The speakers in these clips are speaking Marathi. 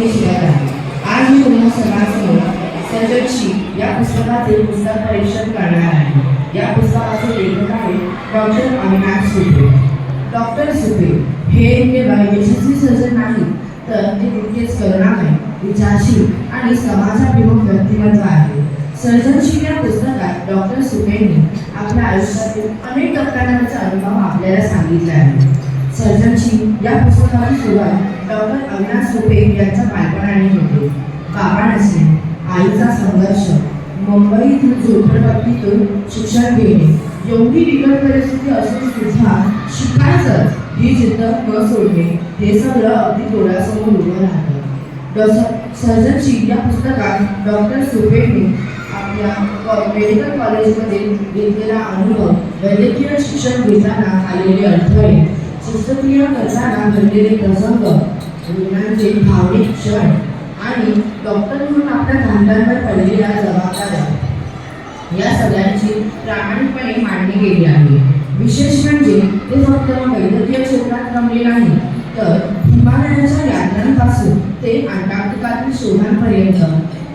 मी शिकत आहे. आज मी तुम्हाला सर्वांसमोर सर्जनशील या पुस्तकाचे पुस्तक परीक्षण करणार आहे. या पुस्तकाचे लेखक आहे डॉक्टर अविनाश सुपे. डॉक्टर सुपे हे केवळ यशस्वी सर्जन नाही तर ते तितकेच आहे विचारशील आणि समाजाभिमुख व्यक्तिमत्व आहे. सर्जनशील या पुस्तकात डॉक्टर सुपेंनी आपल्या आयुष्यातील अनेक टप्प्यांचा अनुभव आपल्याला सांगितला आहे. सर्जनशील या पुस्तकाची सुरुवात डॉक्टर अविनाश सुपे यांच्या बालपणाने होते. बाबा आईचा संघर्ष मुंबईतील झोपडपट्टीतून शिक्षण घेणे एवढी बिकट परिस्थिती असून सुद्धा शिकायचं ही जिद्द न सोडणे हे सगळं अगदी डोळ्यासमोर उभं राहतं. डॉ- सर्जनशील या पुस्तकात डॉक्टर सुपेंनी आपल्या मेडिकल कॉलेजमध्ये घेतलेला अनुभव वैद्यकीय शिक्षण घेताना आलेले अडथळे शस्त्रक्रिया करताना घडलेले प्रसंग रुग्णांचे भावनिक क्षण आणि डॉक्टर म्हणून आपल्या खांद्यांवर पडलेल्या जबाबदाऱ्या या सगळ्यांची प्रामाणिकपणे मांडणी केली आहे. विशेष म्हणजे ते फक्त वैद्यकीय क्षेत्रात रमले नाही तर हिमालयाच्या यात्रांपासून ते अंटार्क्टिकातील शोधांपर्यंत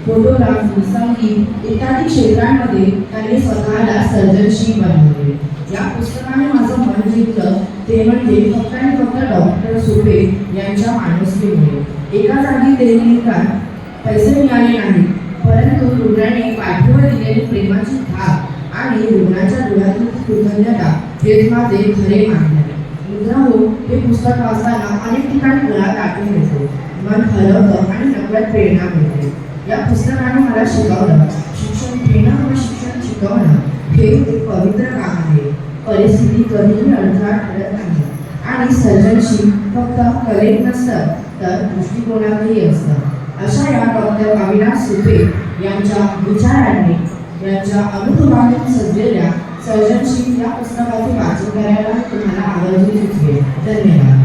फोटोग्राफी संगीत इत्यादी क्षेत्रांमध्ये त्यांनी स्वतःला सर्जनशील बनवले. या पुस्तकाने माझं मन जिंकलं. ते म्हणजे फक्त आणि फक्त डॉक्टर सुपे यांच्या माणुसकीमुळे. एका जागी देणगीकात पैसे मिळाले नाही परंतु रुग्णाने पाठीवर दिलेली प्रेमाची थाप आणि रुग्णाच्या डोळ्यातील कृतज्ञता हेच माझे खरे मानले. मित्रांनो हो, हे पुस्तक वाचताना अनेक ठिकाणी मला टाकून येतो मन हलवतं आणि नकळत प्रेरणा मिळते. या पुस्तकाने मला शिकवलं शिक्षण घेणं व शिक्षण शिकवणं हे एक पवित्र काम आहे. परिस्थिती कधीही अडथळा ठरत नाही. आणि सर्जनशील फक्त कलेत नसतं तर दृष्टिकोनातही असतं. अशा या डॉक्टर अविनाश सुपे यांच्या विचारांनी यांच्या अनुभवाने सजलेल्या सर्जनशील या पुस्तकाचे वाचन करायला तुम्हाला आवर्जून सुचवेल धन्यवाद.